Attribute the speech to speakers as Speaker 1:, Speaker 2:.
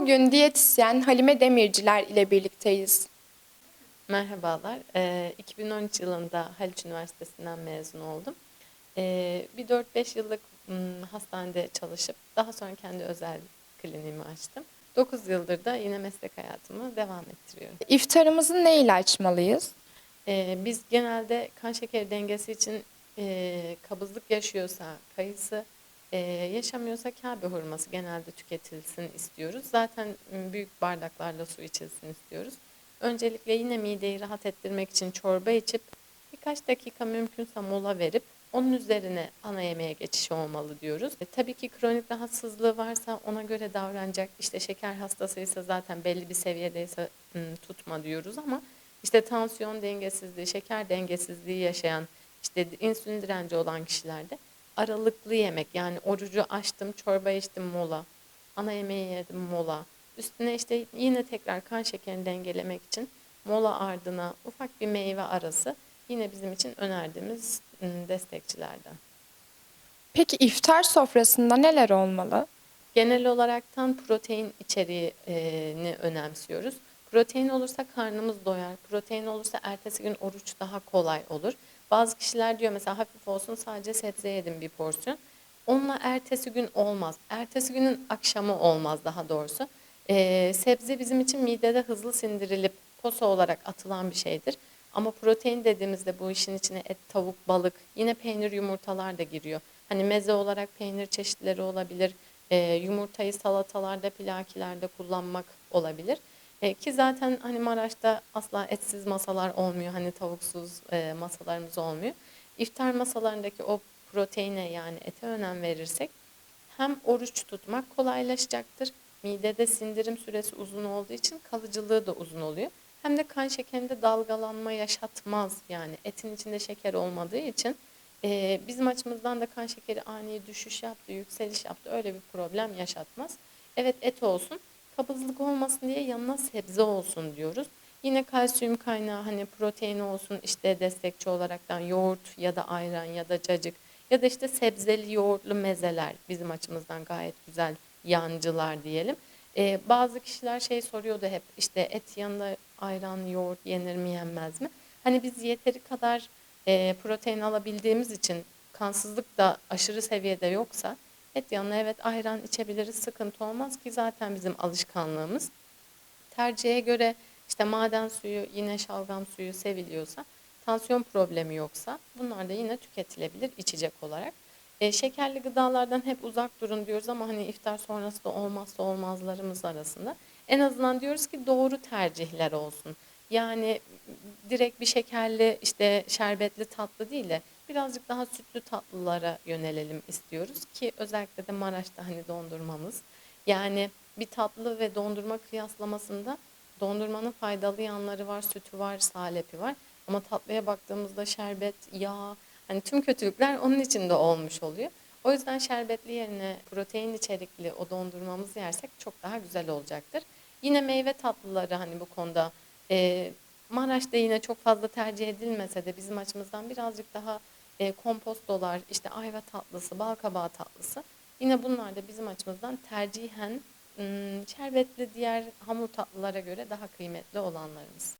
Speaker 1: Bugün diyetisyen Halime Demirciler ile birlikteyiz.
Speaker 2: Merhabalar. Ee, 2013 yılında Haliç Üniversitesi'nden mezun oldum. Ee, bir 4-5 yıllık ım, hastanede çalışıp daha sonra kendi özel kliniğimi açtım. 9 yıldır da yine meslek hayatımı devam ettiriyorum.
Speaker 1: İftarımızı ne ile açmalıyız?
Speaker 2: Ee, biz genelde kan şekeri dengesi için e, kabızlık yaşıyorsa kayısı, e, yaşamıyorsa Kabe hurması genelde tüketilsin istiyoruz. Zaten büyük bardaklarla su içilsin istiyoruz. Öncelikle yine mideyi rahat ettirmek için çorba içip birkaç dakika mümkünse mola verip onun üzerine ana yemeğe geçiş olmalı diyoruz. E, tabii ki kronik rahatsızlığı varsa ona göre davranacak. İşte şeker hastasıysa zaten belli bir seviyedeyse m, tutma diyoruz ama işte tansiyon dengesizliği, şeker dengesizliği yaşayan, işte insülin direnci olan kişilerde aralıklı yemek yani orucu açtım, çorba içtim mola, ana yemeği yedim mola. Üstüne işte yine tekrar kan şekerini dengelemek için mola ardına ufak bir meyve arası yine bizim için önerdiğimiz ım, destekçilerden.
Speaker 1: Peki iftar sofrasında neler olmalı?
Speaker 2: Genel olaraktan protein içeriğini önemsiyoruz. Protein olursa karnımız doyar. Protein olursa ertesi gün oruç daha kolay olur. Bazı kişiler diyor mesela hafif olsun sadece sebze yedim bir porsiyon. Onunla ertesi gün olmaz. Ertesi günün akşamı olmaz daha doğrusu. Ee, sebze bizim için midede hızlı sindirilip posa olarak atılan bir şeydir. Ama protein dediğimizde bu işin içine et, tavuk, balık, yine peynir, yumurtalar da giriyor. Hani meze olarak peynir çeşitleri olabilir. Ee, yumurtayı salatalarda, pilakilerde kullanmak olabilir. E, ki zaten hani Maraş'ta asla etsiz masalar olmuyor. Hani tavuksuz e, masalarımız olmuyor. İftar masalarındaki o proteine yani ete önem verirsek hem oruç tutmak kolaylaşacaktır. Midede sindirim süresi uzun olduğu için kalıcılığı da uzun oluyor. Hem de kan şekerinde dalgalanma yaşatmaz. Yani etin içinde şeker olmadığı için e, bizim açımızdan da kan şekeri ani düşüş yaptı, yükseliş yaptı. Öyle bir problem yaşatmaz. Evet et olsun kabızlık olmasın diye yanına sebze olsun diyoruz. Yine kalsiyum kaynağı hani protein olsun işte destekçi olaraktan yoğurt ya da ayran ya da cacık ya da işte sebzeli yoğurtlu mezeler bizim açımızdan gayet güzel yancılar diyelim. Ee, bazı kişiler şey soruyordu hep işte et yanında ayran yoğurt yenir mi yenmez mi? Hani biz yeteri kadar e, protein alabildiğimiz için kansızlık da aşırı seviyede yoksa Et yanına evet ayran içebiliriz sıkıntı olmaz ki zaten bizim alışkanlığımız. Tercihe göre işte maden suyu yine şalgam suyu seviliyorsa tansiyon problemi yoksa bunlar da yine tüketilebilir içecek olarak. E, şekerli gıdalardan hep uzak durun diyoruz ama hani iftar sonrası da olmazsa olmazlarımız arasında. En azından diyoruz ki doğru tercihler olsun. Yani direkt bir şekerli işte şerbetli tatlı değil de birazcık daha sütlü tatlılara yönelelim istiyoruz ki özellikle de Maraş'ta hani dondurmamız. Yani bir tatlı ve dondurma kıyaslamasında dondurmanın faydalı yanları var, sütü var, salepi var. Ama tatlıya baktığımızda şerbet, yağ, hani tüm kötülükler onun içinde olmuş oluyor. O yüzden şerbetli yerine protein içerikli o dondurmamızı yersek çok daha güzel olacaktır. Yine meyve tatlıları hani bu konuda e, Maraş'ta yine çok fazla tercih edilmese de bizim açımızdan birazcık daha e, kompostolar, işte ayva tatlısı, bal kabağı tatlısı. Yine bunlar da bizim açımızdan tercihen şerbetli diğer hamur tatlılara göre daha kıymetli olanlarımız.